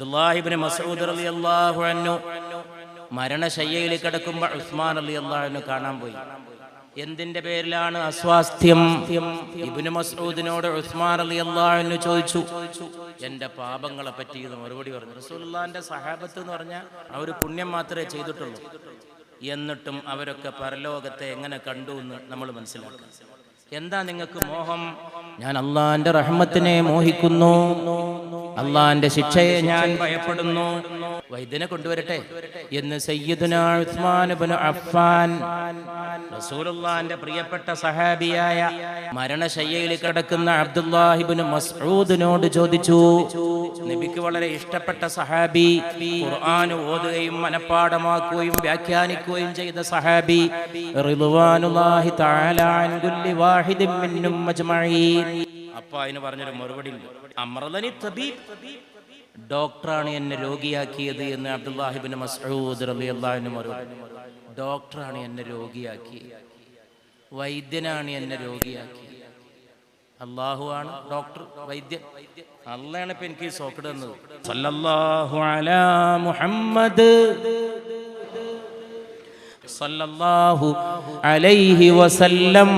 അബ്ദുല്ലാഹിബിന് മസൂദ് അലി അള്ളാഹു അന്നു മരണശയ്യയിൽ കിടക്കുമ്പോൾ ഉസ്മാൻ അലി അള്ളാഹുനു കാണാൻ പോയി. എന്തിന്റെ പേരിലാണ് അസ്വാസ്ഥ്യം? ഇബിന് മസൂദിനോട് ഉസ്മാൻ അലി അള്ളാഹുനു ചോദിച്ചു എന്റെ പാപങ്ങളെ പറ്റി മറുപടി പറഞ്ഞു. റസൂലുള്ളാന്റെ സഹാബത്ത് എന്ന് പറഞ്ഞാൽ അവർ പുണ്യം മാത്രമേ ചെയ്തിട്ടുള്ളൂ. എന്നിട്ടും അവരൊക്കെ പരലോകത്തെ എങ്ങനെ കണ്ടു എന്ന് നമ്മൾ മനസ്സിലാക്കുക എന്താ നിങ്ങൾക്ക് മോഹം? ഞാൻ അള്ളാന്റെ റഹ്മത്തിനെ മോഹിക്കുന്നു. അള്ളാന്റെ ശിക്ഷയെ ഞാൻ ഭയപ്പെടുന്നു. വൈദ്യനെ കൊണ്ടുവരട്ടെ. എന്ന് സയ്യിദുന ഉസ്മാൻ ഇബ്നു അഫ്ഫാൻ റസൂലുള്ളാന്റെ പ്രിയപ്പെട്ട സഹാബിയായ മരണശയ്യയിൽ കിടക്കുന്ന അബ്ദുല്ലാഹിബ്നു മസ്ഊദിനോട് ചോദിച്ചു നബിക്ക് വളരെ ഇഷ്ടപ്പെട്ട സഹാബി ഖുർആൻ ഓതുകയും മനഃപ്പാടമാക്കുകയും വ്യാഖ്യാനിക്കുകയും ചെയ്ത സഹാബി റിദ്വാനുല്ലാഹി തആല അൻ കുല്ലി വാഹിദിൻ മിന്നും അജ്മഈൻ. അപ്പൊ അതിന് പറഞ്ഞൊരു മറുപടി ഉണ്ട് തബീബ്. ഡോക്ടറാണ് എന്നെ രോഗിയാക്കിയത് എന്ന് അബ്ദുല്ലാഹിബിൻ മറുപടി. ഡോക്ടറാണ് എന്നെ രോഗിയാക്കി. വൈദ്യനാണ് എന്നെ രോഗിയാക്കി. അള്ളാഹു ആണ് ഡോക്ടർ വൈദ്യൻ. അള്ളാണ് ഇപ്പൊ എനിക്ക് സോക്കട് തന്നത്. സല്ലല്ലാഹു അലാ മുഹമ്മദ്. സല്ലല്ലാഹു അലൈഹി വസല്ലം.